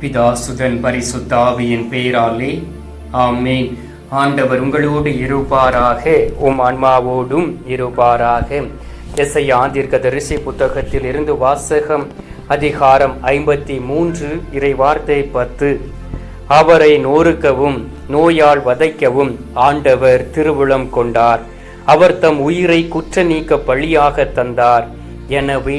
பிதாசுதன் பரிசுத்தாவியின் பேராலே ஆமேன். ஆண்டவர் உங்களோடு இருப்பாராக உம் ஆன்மாவோடும் இருப்பாராக. எஸ்ஐ ஆந்திர்க தரிசி புத்தகத்தில் இருந்து வாசகம் அதிகாரம் ஐம்பத்தி மூன்று இறை வார்த்தை பத்து. அவரை நோறுக்கவும் நோயால் வதைக்கவும் ஆண்டவர் திருவுளம் கொண்டார். அவர் தம் உயிரை குற்ற நீக்க பழியாக தந்தார். எனவே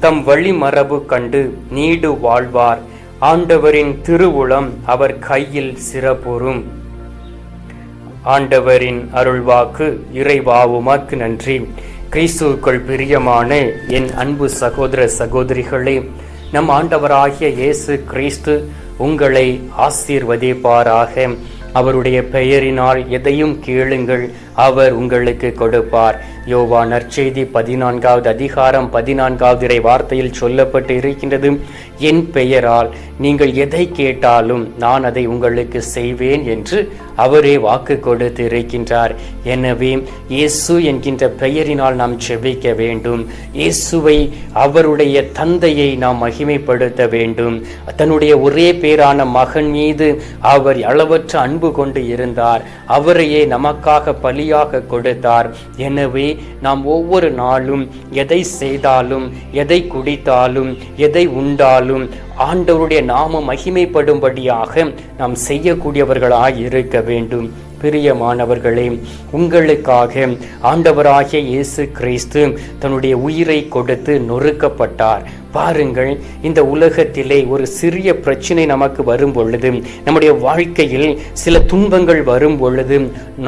தம் வழிமரபு கண்டு நீடு வாழ்வார். ஆண்டவரின் திருவுளம் அவர் கையில் சிறப்புறும். ஆண்டவரின் அருள்வாக்கு இறைவாவுமாக்கு நன்றி. கிறிஸ்துவுக்குள் பிரியமான என் அன்பு சகோதர சகோதரிகளே நம் ஆண்டவராகிய இயேசு கிறிஸ்து உங்களை ஆசீர்வதிப்பாராக. அவருடைய பெயரினால் எதையும் கேளுங்கள் அவர் உங்களுக்கு கொடுப்பார். யோவா நற்செய்தி பதினான்காவது அதிகாரம் பதினான்காவது இறை வார்த்தையில் சொல்லப்பட்டு இருக்கின்றது என் பெயரால் நீங்கள் எதை கேட்டாலும் நான் அதை உங்களுக்கு செய்வேன் என்று அவரே வாக்கு கொடுத்து இருக்கின்றார் எனவே இயேசு என்கின்ற பெயரினால் நாம் செபிக்க வேண்டும். இயேசுவை அவருடைய தந்தையை நாம் மகிமைப்படுத்த வேண்டும். தன்னுடைய ஒரே பேரான மகன் மீது அவர் அளவற்ற அன்பு கொண்டு இருந்தார். அவரையே நமக்காக பலியாக கொடுத்தார். எனவே நாம் ஒவ்வொரு நாளும் எதை செய்தாலும் எதை குடித்தாலும் எதை உண்டாலும் ஆண்டவருடைய நாம மகிமைப்படும்படியாக நாம் செய்யக்கூடியவர்களாய் இருக்க வேண்டும். பிரியமானவர்களே உங்களுக்காக ஆண்டவராகிய இயேசு கிறிஸ்து தன்னுடைய உயிரை கொடுத்து நொறுக்கப்பட்டார். பாருங்கள் இந்த உலகத்திலே ஒரு சிறிய பிரச்சனை நமக்கு வரும் பொழுது நம்முடைய வாழ்க்கையில் சில துன்பங்கள் வரும் பொழுது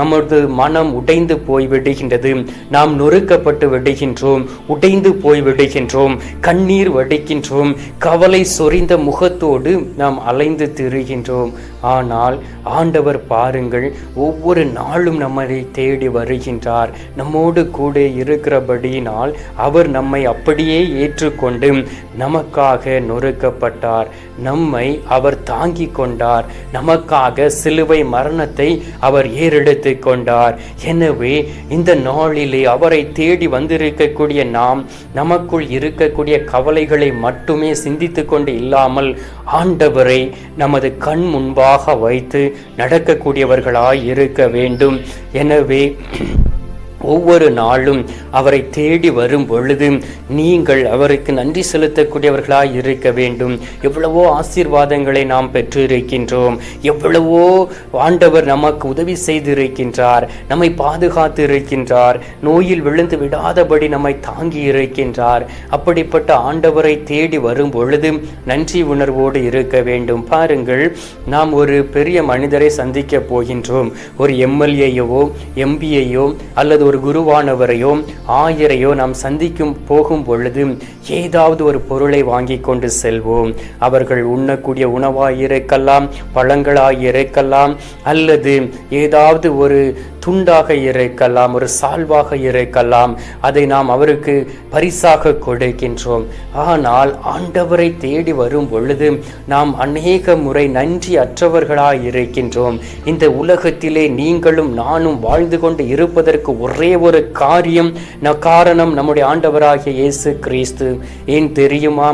நமது மனம் உடைந்து போய் விடுகின்றது நாம் நொறுக்கப்பட்டு விடுகின்றோம் உடைந்து போய் விடுகின்றோம் கண்ணீர் வடிக்கின்றோம் கவலை சொறிந்த முகத்தோடு நாம் அலைந்து திரிகின்றோம். ஆனால் ஆண்டவர் பாருங்கள் ஒவ்வொரு நாளும் நம்மை தேடி வருகின்றார். நம்மோடு கூட இருக்கிறபடியினால் அவர் நம்மை அப்படியே ஏற்றுக்கொண்டு நமக்காக நொறுக்கப்பட்டார். நம்மை அவர் தாங்கி கொண்டார். நமக்காக சிலுவை மரணத்தை அவர் ஏறெடுத்து கொண்டார். எனவே இந்த நாளிலே அவரை தேடி வந்திருக்கக்கூடிய நாம் நமக்குள் இருக்கக்கூடிய கவலைகளை மட்டுமே சிந்தித்து கொண்டு இல்லாமல் ஆண்டவரை நமது கண் முன்பாக வைத்து நடக்கக்கூடியவர்களாய் இருக்க வேண்டும். எனவே ஒவ்வொரு நாளும் அவரை தேடி வரும் பொழுது நீங்கள் அவருக்கு நன்றி செலுத்தக்கூடியவர்களாய் இருக்க வேண்டும். எவ்வளவோ ஆசீர்வாதங்களை நாம் பெற்றிருக்கின்றோம். எவ்வளவோ ஆண்டவர் நமக்கு உதவி செய்திருக்கின்றார். நம்மை பாதுகாத்து இருக்கின்றார். நோயில் விழுந்து விடாதபடி நம்மை தாங்கி இருக்கின்றார். அப்படிப்பட்ட ஆண்டவரை தேடி வரும் பொழுது நன்றி உணர்வோடு இருக்க வேண்டும். பாருங்கள் நாம் ஒரு பெரிய மனிதரை சந்திக்க போகின்றோம். ஒரு எம்எல்ஏயோ எம்பியையோ அல்லது ஒரு குருவானவரையோ ஆயரையோ நாம் சந்திக்கும் போகும் பொழுது ஏதாவது ஒரு பொருளை வாங்கி கொண்டு செல்வோம். அவர்கள் உண்ணக்கூடிய உணவாய் இருக்கலாம் பழங்களாய் இருக்கலாம் அல்லது ஏதாவது ஒரு துண்டாக இருக்கலாம் ஒரு சால்வாக இருக்கலாம் அதை நாம் அவருக்கு பரிசாக கொடுக்கின்றோம். ஆனால் ஆண்டவரை தேடி வரும் பொழுது நாம் அநேக முறை நன்றி அற்றவர்களாய் இருக்கின்றோம். இந்த உலகத்திலே நீங்களும் நானும் வாழ்ந்து கொண்டு இருப்பதற்கு ஒரே ஒரு காரியம் ந காரணம் நம்முடைய ஆண்டவராகிய இயேசு கிறிஸ்து. ஏன் தெரியுமா?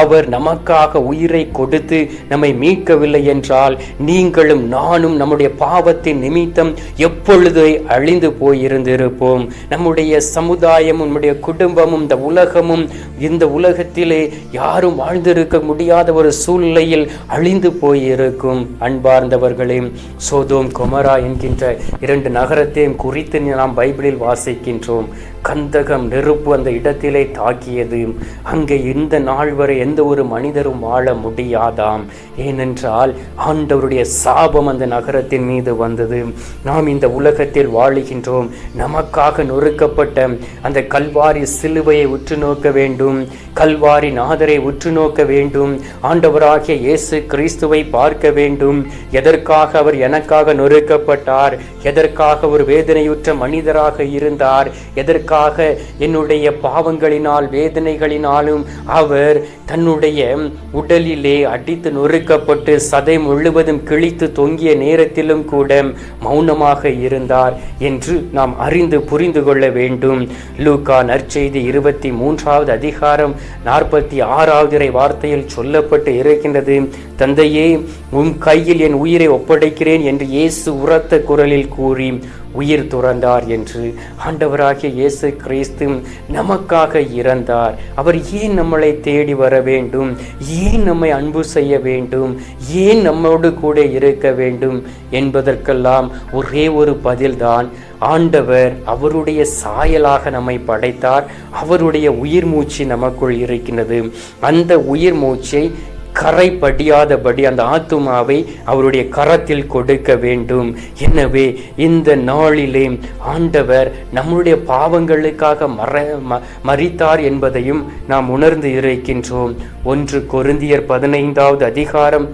அவர் நமக்காக உயிரை கொடுத்து நம்மை மீட்கவில்லை என்றால் நீங்களும் நானும் நம்முடைய பாவத்தின் நிமித்தம் எப்பொழுது அழிந்து போயிருந்திருப்போம். நம்முடைய சமுதாயமும் நம்முடைய குடும்பமும் இந்த உலகமும் இந்த உலகத்திலே யாரும் வாழ்ந்திருக்க முடியாத ஒரு சூழ்நிலையில் அழிந்து போயிருக்கும். அன்பார்ந்தவர்களே சோதோம் கொமரா என்கின்ற இரண்டு நகரத்தையும் குறித்து நாம் பைபிளில் வாசிக்கின்றோம். கந்தகம் நெருப்பு அந்த இடத்திலே தாக்கியது. அங்கே இந்த நாள் வரை எந்த ஒரு மனிதரும் வாழ முடியாதாம். ஏனென்றால் ஆண்டவருடைய சாபம் அந்த நகரத்தின் மீது வந்தது. நாம் இந்த உலகத்தில் வாழுகின்றோம். நமக்காக நொறுக்கப்பட்ட அந்த கல்வாரி சிலுவையை உற்று நோக்க வேண்டும். கல்வாரி நாதரை உற்று நோக்க வேண்டும். ஆண்டவராகிய இயேசு கிறிஸ்துவை பார்க்க வேண்டும். எதற்காக அவர் எனக்காக நொறுக்கப்பட்டார்? எதற்காக ஒரு வேதனையுற்ற மனிதராக இருந்தார்? எதற்காக என்னுடைய பாவங்களினால் வேதனைகளினாலும் அவர் தன்னுடைய உடலிலே அடித்து நொறுக்கப்பட்டு சதை முழுவதும் கிழித்து தொங்கிய நேரத்திலும் கூட மௌனமாக இருந்தார் என்று நாம் அறிந்து புரிந்து கொள்ள வேண்டும். லூகா நற்செய்தி இருபத்தி மூன்றாவது அதிகாரம் நாற்பத்தி ஆறாவது வார்த்தையில் சொல்லப்பட்டு இருக்கின்றது. தந்தையே உம் கையில் என் உயிரை ஒப்படைக்கிறேன் என்று இயேசு உரத்த குரலில் கூறி உயிர் துறந்தார் என்று ஆண்டவராகிய இயேசு கிறிஸ்து நமக்காக இறந்தார். அவர் ஏன் நம்மளை தேடி வர வேண்டும்? ஏன் நம்மை அன்பு செய்ய வேண்டும்? ஏன் நம்மோடு கூட இருக்க வேண்டும் என்பதற்கெல்லாம் ஒரே ஒரு பதில்தான். ஆண்டவர் அவருடைய சாயலாக நம்மை படைத்தார். அவருடைய உயிர் மூச்சு நமக்குள் இருக்கின்றது. அந்த உயிர் மூச்சை கரை படியாதபடி அந்த ஆத்துமாவை அவருடைய கரத்தில் கொடுக்க வேண்டும். எனவே இந்த நாளிலே ஆண்டவர் நம்முடைய பாவங்களுக்காக மற ம- என்பதையும் நாம் உணர்ந்து இருக்கின்றோம் ஒன்று கொருந்தியர் பதினைந்தாவது அதிகாரம்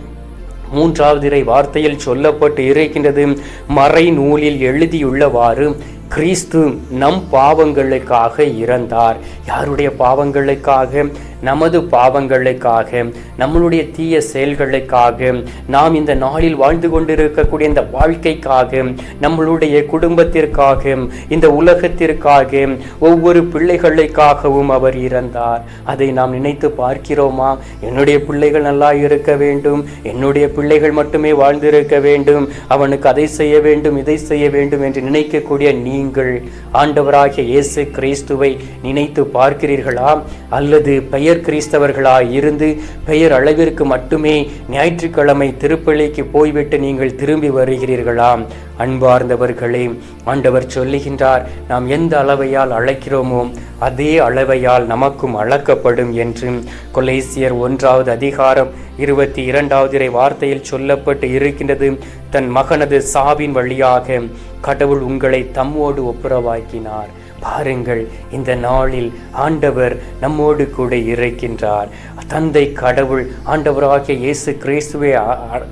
மூன்றாவது இறை வார்த்தையில் சொல்லப்பட்டு இருக்கின்றது மறை நூலில் எழுதியுள்ளவாறு கிறிஸ்து நம் பாவங்களுக்காக இறந்தார். யாருடைய பாவங்களுக்காக? நமது பாவங்களுக்காக நம்மளுடைய தீய செயல்களுக்காக நாம் இந்த நாளில் வாழ்ந்து கொண்டிருக்கக்கூடிய இந்த வாழ்க்கைக்காக நம்மளுடைய குடும்பத்திற்காக இந்த உலகத்திற்காக ஒவ்வொரு பிள்ளைகளுக்காகவும் அவர் இறந்தார். அதை நாம் நினைத்து பார்க்கிறோமா? என்னுடைய பிள்ளைகள் நல்லா இருக்க வேண்டும் என்னுடைய பிள்ளைகள் மட்டுமே வாழ்ந்திருக்க வேண்டும் அவனுக்கு அதை செய்ய வேண்டும் இதை செய்ய வேண்டும் என்று நினைக்கக்கூடிய நீங்கள் ஆண்டவராகிய இயேசு கிறிஸ்துவை நினைத்து பார்க்கிறீர்களா? அல்லது பெயர் கிறிஸ்தவர்களாய் இருந்து பெயர் அளவிற்கு மட்டுமே ஞாயிற்றுக்கிழமை திருப்பள்ளிக்கு போய்விட்டு நீங்கள் திரும்பி வருகிறீர்களா அன்பார்ந்தவர்களே ஆண்டவர் சொல்லுகின்றார் நாம் எந்த அளவையால் அழைக்கிறோமோ அதே அளவையால் நமக்கும் அளக்கப்படும் என்று. கொலேசியர் ஒன்றாவது அதிகாரம் இருபத்தி இரண்டாவது இறை வார்த்தையில் சொல்லப்பட்டு இருக்கின்றது தன் மகனது சாவின் வழியாக கடவுள் உங்களை தம்மோடு ஒப்புரவாக்கினார். பாருங்கள் இந்த நாளில் ஆண்டவர் நம்மோடு கூட இருக்கின்றார். தந்தை கடவுள் ஆண்டவராகிய இயேசு கிறிஸ்துவை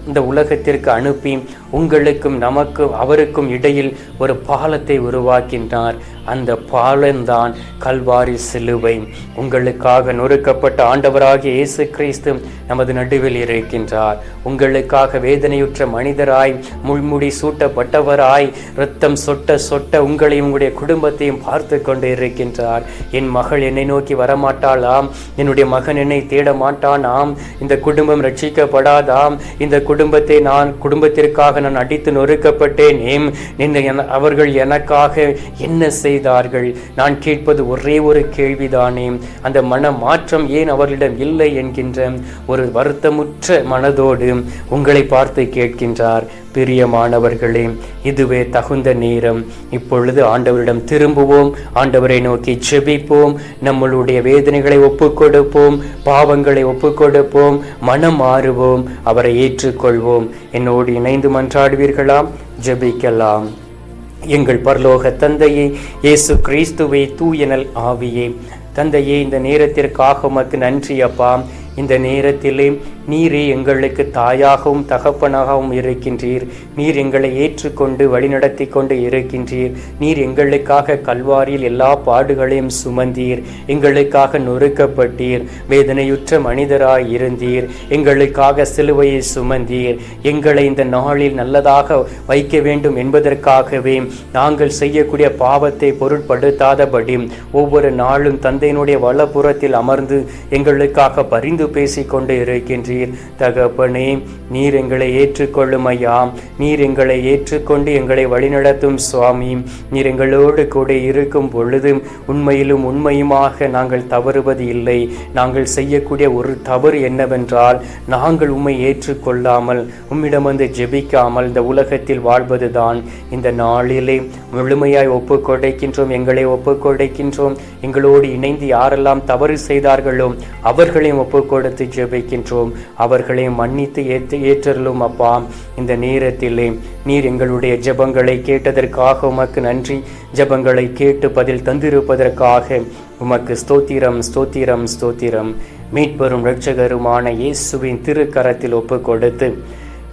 இந்த உலகத்திற்கு அனுப்பி உங்களுக்கும் நமக்கும் அவருக்கும் இடையில் ஒரு பாலத்தை உருவாக்கின்றார். அந்த பாலம்தான் கல்வாரி சிலுவை. உங்களுக்காக நொறுக்கப்பட்ட ஆண்டவராகிய இயேசு கிறிஸ்து நமது நடுவில் இருக்கின்றார். உங்களுக்காக வேதனையுற்ற மனிதராய் முள்முடி சூட்டப்பட்டவராய் இரத்தம் சொட்ட சொட்ட உங்களையும் உங்களுடைய குடும்பத்தையும் பார்த்து கொண்டு இருக்கின்றார். என் மகள் என்னை நோக்கி வரமாட்டாளாம். என்னுடைய மகன் என்னை தேட மாட்டானாம். இந்த குடும்பம் ரட்சிக்கப்படாதாம். இந்த குடும்பத்தை நான் குடும்பத்திற்காக நான் அடித்து நொறுக்கப்பட்டேன் அவர்கள் எனக்காக என்ன செய்தார்கள். நான் கேட்பது ஒரே ஒரு கேள்விதானே. அந்த மன மாற்றம் ஏன் அவர்களிடம் இல்லை என்கின்ற ஒரு வருத்தமுற்ற மனதோடு உங்களை பார்த்து கேட்கின்றார். பிரியமானவர்களே இதுவே தகுந்த நேரம். இப்பொழுது ஆண்டவரிடம் திரும்புவோம். ஆண்டவரை நோக்கி செபிப்போம். நம்மளுடைய வேதனைகளை ஒப்புக்கொடுப்போம். பாவங்களை ஒப்புக்கொடுப்போம். மனம் மாறுவோம். அவரை ஏற்றுக்கொள்வோம். என்னோடு இணைந்து மன்றாடுவீர்களாம் ஜெபிக்கலாம். எங்கள் பரலோக தந்தையே இயேசு கிறிஸ்துவை தூயனல் ஆவியே. தந்தையே இந்த நேரத்திற்காக உமக்கு நன்றி அப்பா. இந்த நேரத்திலே நீரே எங்களுக்கு தாயாகவும் தகப்பனாகவும் இருக்கின்றீர். நீர் எங்களை ஏற்றுக்கொண்டு வழிநடத்தி கொண்டு இருக்கின்றீர். நீர் எங்களுக்காக கல்வாரியில் எல்லா பாடுகளையும் சுமந்தீர். எங்களுக்காக நொறுக்கப்பட்டீர். வேதனையுற்ற மனிதராய் இருந்தீர். எங்களுக்காக சிலுவையை சுமந்தீர். எங்களை இந்த நாளில் நல்லதாக வைக்க வேண்டும் என்பதற்காகவே நாங்கள் செய்யக்கூடிய பாவத்தை பொருட்படுத்தாதபடி ஒவ்வொரு நாளும் தந்தையினுடைய வலப்புறத்தில் அமர்ந்து எங்களுக்காக பரிந்து பேசிக்கொண்டு இருக்கின்றீர். இருக்கின்றீர் தகப்பனே நீர் எங்களை ஏற்றுக்கொள்ளும் ஐயா. நீர் எங்களை ஏற்றுக்கொண்டு எங்களை வழிநடத்தும் சுவாமி. நீர் எங்களோடு கூட இருக்கும் பொழுது உண்மையிலும் உண்மையுமாக நாங்கள் தவறுவது இல்லை. நாங்கள் செய்யக்கூடிய ஒரு தவறு என்னவென்றால் நாங்கள் உம்மை ஏற்றுக்கொள்ளாமல் உம்மிடம் வந்து ஜெபிக்காமல் இந்த உலகத்தில் வாழ்வதுதான். இந்த நாளிலே முழுமையாய் ஒப்புக்கொடைக்கின்றோம் எங்களை ஒப்புக்கொடைக்கின்றோம். எங்களோடு இணைந்து யாரெல்லாம் தவறு செய்தார்களோ அவர்களையும் ஒப்புக்கொடுத்து ஜெபிக்கின்றோம். அவர்களையும் மன்னித்து ஏற்று ஏற்றலும் அப்பா. இந்த நேரத்திலே நீர் எங்களுடைய ஜெபங்களை கேட்டதற்காக உமக்கு நன்றி. ஜெபங்களை கேட்டு பதில் தந்திருப்பதற்காக உமக்கு ஸ்தோத்திரம் ஸ்தோத்திரம் ஸ்தோத்திரம். மீட்பெரும் இரட்சகருமான இயேசுவின் திருக்கரத்தில் ஒப்பு கொடுத்து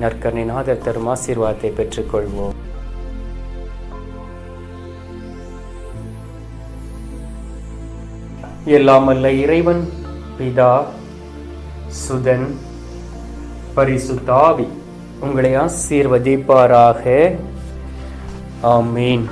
நற்கருணைநாதர் தரும் ஆசீர்வாதத்தை பெற்றுக்கொள்வோம். எல்லாம் இறைவன் பிதா சுதன் பரிசுத்தாவி உங்களை ஆசீர்வதிப்பாராக. ஆமீன்.